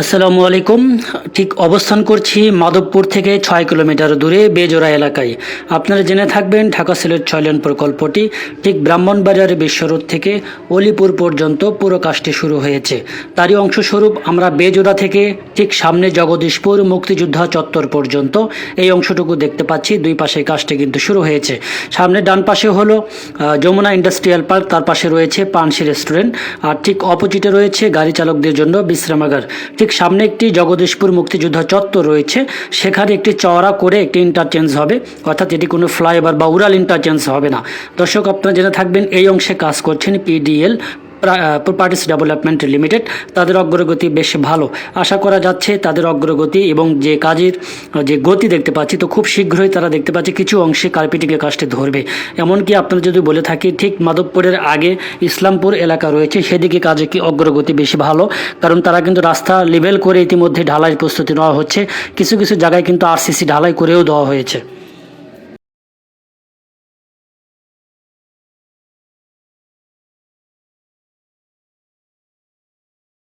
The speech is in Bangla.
আসসালামু আলাইকুম। ঠিক অবস্থান করছি মাধবপুর থেকে ছয় কিলোমিটার দূরে বেজোড়া এলাকায়। আপনারা জেনে থাকবেন ঢাকা সিলেট ছয়লেন প্রকল্পটি ঠিক ব্রাহ্মণবাজার বিশ্বরোড থেকে অলিপুর পর্যন্ত পুরো কাজটি শুরু হয়েছে। তারই অংশস্বরূপ আমরা বেজোড়া থেকে ঠিক সামনে জগদীশপুর মুক্তিযোদ্ধা চত্বর পর্যন্ত এই অংশটুকু দেখতে পাচ্ছি। দুই পাশে কাজটি কিন্তু শুরু হয়েছে। সামনে ডান পাশে হলো যমুনা ইন্ডাস্ট্রিয়াল পার্ক, তার পাশে রয়েছে পানসি রেস্টুরেন্ট। আর ঠিক অপোজিটে রয়েছে গাড়ি চালকদের জন্য বিশ্রামাগার। ঠিক সামনে একটি জগদীশপুর মুক্তিযোদ্ধা চত্বর রয়েছে। সেখানে একটি চওড়া করে একটি ইন্টারচেঞ্জ হবে। অর্থাৎ এটি কোনো ফ্লাইওভার বা উড়াল ইন্টারচেঞ্জ হবে না। দর্শক, আপনারা জেনে থাকবেন, এই অংশে কাজ করছেন পিডিএল প্রপার্টিস ডেভেলপমেন্ট লিমিটেড তাদের অগ্রগতি বেশ ভালো। আশা করা যাচ্ছে তাদের অগ্রগতি এবং যে কাজের, যে গতি দেখতে পাচ্ছি, তো খুব শীঘ্রই তারা দেখতে পাচ্ছে কিছু অংশে কার্পেটিংয়ের কাজটি ধরবে। এমনকি আপনারা যদি বলে থাকি, ঠিক মাধবপুরের আগে ইসলামপুর এলাকা রয়েছে, সেদিকে কাজে কি অগ্রগতি বেশি ভালো, কারণ তারা কিন্তু রাস্তা লেভেল করে ইতিমধ্যে ঢালাই প্রস্তুতি নেওয়া হচ্ছে। কিছু কিছু জায়গায় কিন্তু আরসিসি ঢালাই করেও দেওয়া হয়েছে।